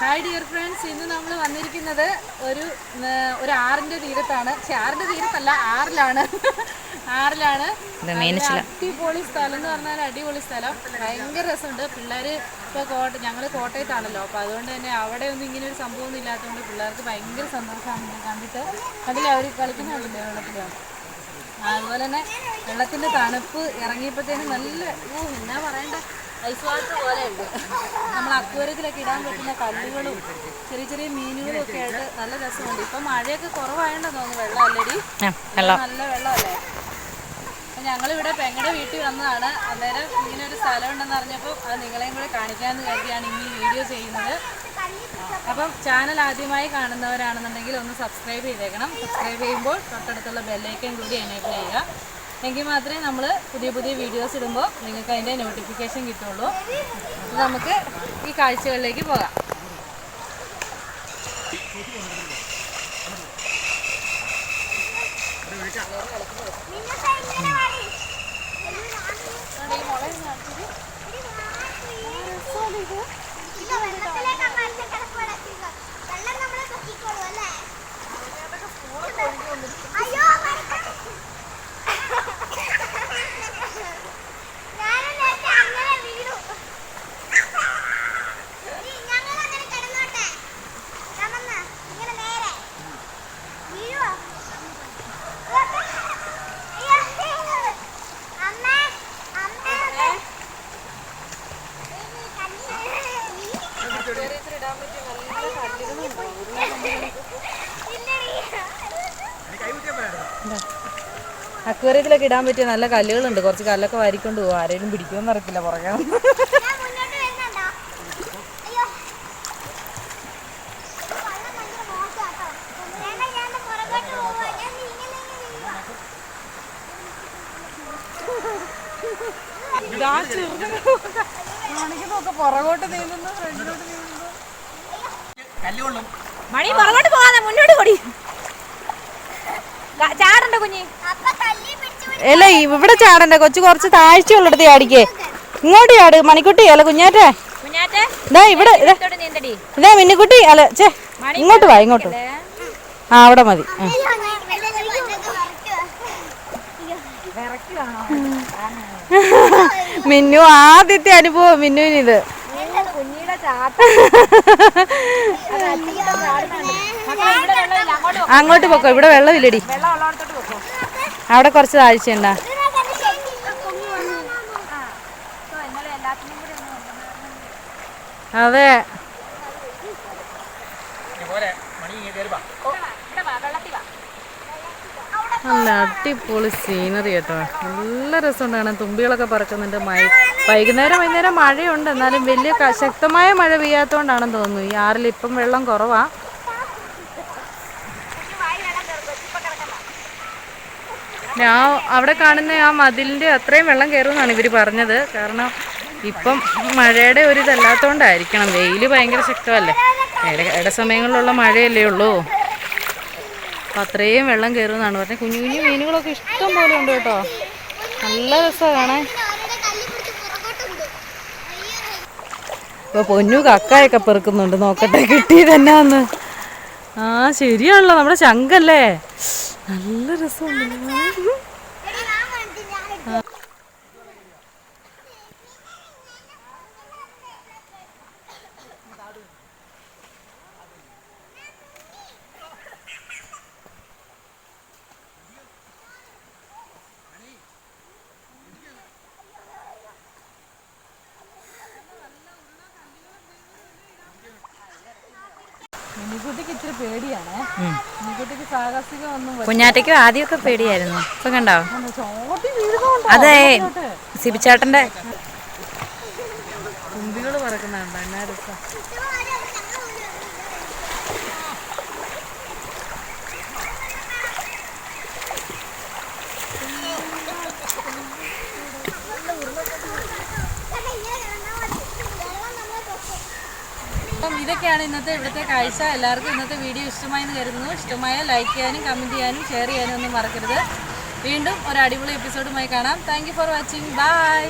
Hi dear friends ഇന്ന് നമ്മൾ വന്നിരിക്കുന്നത് ഒരു ഒരു ആറിന്റെ തീരത്താണ്. പക്ഷെ ആറിന്റെ തീരത്തല്ല ആറിലാണ്. ആറിലാണ്. അടിപൊളി സ്ഥലം എന്ന് പറഞ്ഞാൽ അടിപൊളി സ്ഥലം. ഭയങ്കര രസമുണ്ട്. പിള്ളേർ ഇപ്പോൾ കോട്ട ഞങ്ങൾ കോട്ടയത്താണല്ലോ. അപ്പോൾ അതുകൊണ്ട് തന്നെ അവിടെ ഒന്നും ഇങ്ങനെ ഒരു സംഭവം ഇല്ലാത്തതുകൊണ്ട് പിള്ളേർക്ക് ഭയങ്കര സന്തോഷമാണ് ഇങ്ങനെ കണ്ടിട്ട്. അതിൽ അവർ കളിക്കുന്നുണ്ടല്ലോ വെള്ളത്തിലാണ് അതുപോലെ തന്നെ വെള്ളത്തിന്റെ തണുപ്പ് ഇറങ്ങിയപ്പോഴത്തേനും നല്ല ഓ എന്നാ പറയണ്ട. ഐസ് വാട്ടർ പോലെ ഉണ്ട്. നമ്മൾ അക്വേറിയത്തിലൊക്കെ ഇടാൻ പറ്റുന്ന കല്ലുകളും ചെറിയ ചെറിയ മീനുകളും ഒക്കെ ആയിട്ട് നല്ല രസമുണ്ട്. ഇപ്പൊ മഴയൊക്കെ കുറവായോണ്ടെന്ന് തോന്നുന്നു വെള്ളം അല്ലടി. നല്ല വെള്ളമല്ലേ? അപ്പൊ ഞങ്ങളിവിടെ പെങ്ങടെ വീട്ടിൽ വന്നതാണ്. അന്നേരം ഇങ്ങനെ ഒരു സ്ഥലം ഉണ്ടെന്ന് അറിഞ്ഞപ്പോൾ അത് നിങ്ങളെയും കൂടെ കാണിക്കാമെന്ന് കരുതിയാണ് ഇനി ഈ വീഡിയോ ചെയ്യുന്നത്. അപ്പം ചാനൽ ആദ്യമായി കാണുന്നവരാണെന്നുണ്ടെങ്കിൽ ഒന്ന് സബ്സ്ക്രൈബ് ചെയ്തേക്കണം. സബ്സ്ക്രൈബ് ചെയ്യുമ്പോൾ തൊട്ടടുത്തുള്ള ബെല്ലൈക്കൻ കൂടി എനേബിൾ ചെയ്യുക. എങ്കിൽ മാത്രമേ നമ്മൾ പുതിയ പുതിയ വീഡിയോസ് ഇടുമ്പോൾ നിങ്ങൾക്ക് അതിന്റെ നോട്ടിഫിക്കേഷൻ കിട്ടുള്ളൂ. നമുക്ക് ഈ കാഴ്ചകളിലേക്ക് പോകാം. അയ്യോ അക്വേറിയത്തിലൊക്കെ ഇടാൻ പറ്റിയ നല്ല കല്ലുകളുണ്ട്. കുറച്ച് കല്ലൊക്കെ വാരിക്കൊണ്ട് പോകും ആരെങ്കിലും പിടിക്കുമെന്ന് അറിയത്തില്ല പുറകെ. പുറകോട്ട് നീങ്ങുന്നു ഫ്രണ്ടിലോട്ട് നീങ്ങുന്നു മണി പുറകോട്ട് പോകാതെ മുന്നോട്ട് കൂടി ചാടണ്ട കുഞ്ഞി. അപ്പൊ കല്ലി പിടിച്ചു അല്ല ഇവിടെ ചാടണ്ട. കൊച്ചു കുറച്ച് താഴ്ചയുള്ളിടത്ത് ചാടിക്കേ. ഇങ്ങോട്ട് ചാട് മണിക്കുട്ടി അല്ല കുഞ്ഞാറ്റേ. ഇതാ ഇവിടെ ഇതാ മിന്നിക്കുട്ടി അല്ല ചേ ഇങ്ങോട്ട് വാ ഇങ്ങോട്ട്. ആ അവിടെ മതി. മിന്നു ആദ്യത്തെ അനുഭവം മിന്നുവിനിത് കുഞ്ഞിയുടെ ചാട്ടം ഇവിടെ വെള്ളമില്ല അങ്ങോട്ട് പൊക്കോ ഇവിടെ വെള്ളമില്ലടി അവിടെ കുറച്ച് താഴ്ചയുണ്ടാ ഇന്നലെ എല്ലാത്തിനും കൂടി ഒന്ന് കൊണ്ടുവന്ന് അതെ ഇവിടെ വാ വെള്ളത്തിൽ വാ. നല്ല അടിപൊളി സീനറി കേട്ടോ. നല്ല രസമുണ്ട് കാണാൻ തുമ്പികളൊക്കെ പറക്കുന്നുണ്ട് മഴ. വൈകുന്നേരം വൈകുന്നേരം മഴയുണ്ട്. എന്നാലും വലിയ ശക്തമായ മഴ പെയ്യാത്തോണ്ടാണെന്ന് തോന്നുന്നു. ഈ ആറിൽ ഇപ്പം വെള്ളം കുറവാ. ഞാൻ അവിടെ കാണുന്ന ആ മതിലിന്റെ അത്രയും വെള്ളം കയറുമെന്നാണ് ഇവർ പറഞ്ഞത്. കാരണം ഇപ്പം മഴയുടെ ഒരു ഇതല്ലാത്തതുകൊണ്ടായിരിക്കണം. വെയിൽ ഭയങ്കര ശക്തമല്ലേ? ഇട സമയങ്ങളിലുള്ള മഴയല്ലേ ഉള്ളൂ. അപ്പം അത്രയും വെള്ളം കയറുമെന്നാണ് പറഞ്ഞത്. കുഞ്ഞു കുഞ്ഞു മീനുകളൊക്കെ ഇഷ്ടം പോലെ ഉണ്ട് കേട്ടോ. നല്ല രസമാണ് ഇപ്പൊ പൊന്നു കക്കായൊക്കെ പെറുക്കുന്നുണ്ട്. നോക്കട്ടെ കിട്ടി തന്നെ വന്ന്. ആ ശരിയാണല്ലോ. നമ്മുടെ ശങ്കല്ലേ നല്ല രസമുണ്ട്. മിനിക്കുട്ടിക്ക് ഇച്ചിരി പേടിയാണ്. മിനിക്കുട്ടിക്ക് സാഹസികം ഒന്നും കുഞ്ഞാറ്റയ്ക്കും ആദ്യമൊക്കെ പേടിയായിരുന്നു. ഇപ്പൊ കണ്ടോ? ചോട്ടി വീഴുന്നുണ്ടോ? അതെ. സിബിച്ചാട്ടന്റെ തുമ്പികൾ പറക്കുന്നുണ്ടോ എന്നാ രസം അപ്പം ഇതൊക്കെയാണ് ഇന്നത്തെ ഇവിടുത്തെ കാഴ്ച. എല്ലാവർക്കും ഇന്നത്തെ വീഡിയോ ഇഷ്ടമായെന്ന് കരുതുന്നു. ഇഷ്ടമായ ലൈക്ക് ചെയ്യാനും കമന്റ് ചെയ്യാനും ഷെയർ ചെയ്യാനും ഒന്നും മറക്കരുത്. വീണ്ടും ഒരു അടിപൊളി എപ്പിസോഡുമായി കാണാം. Thank for watching bye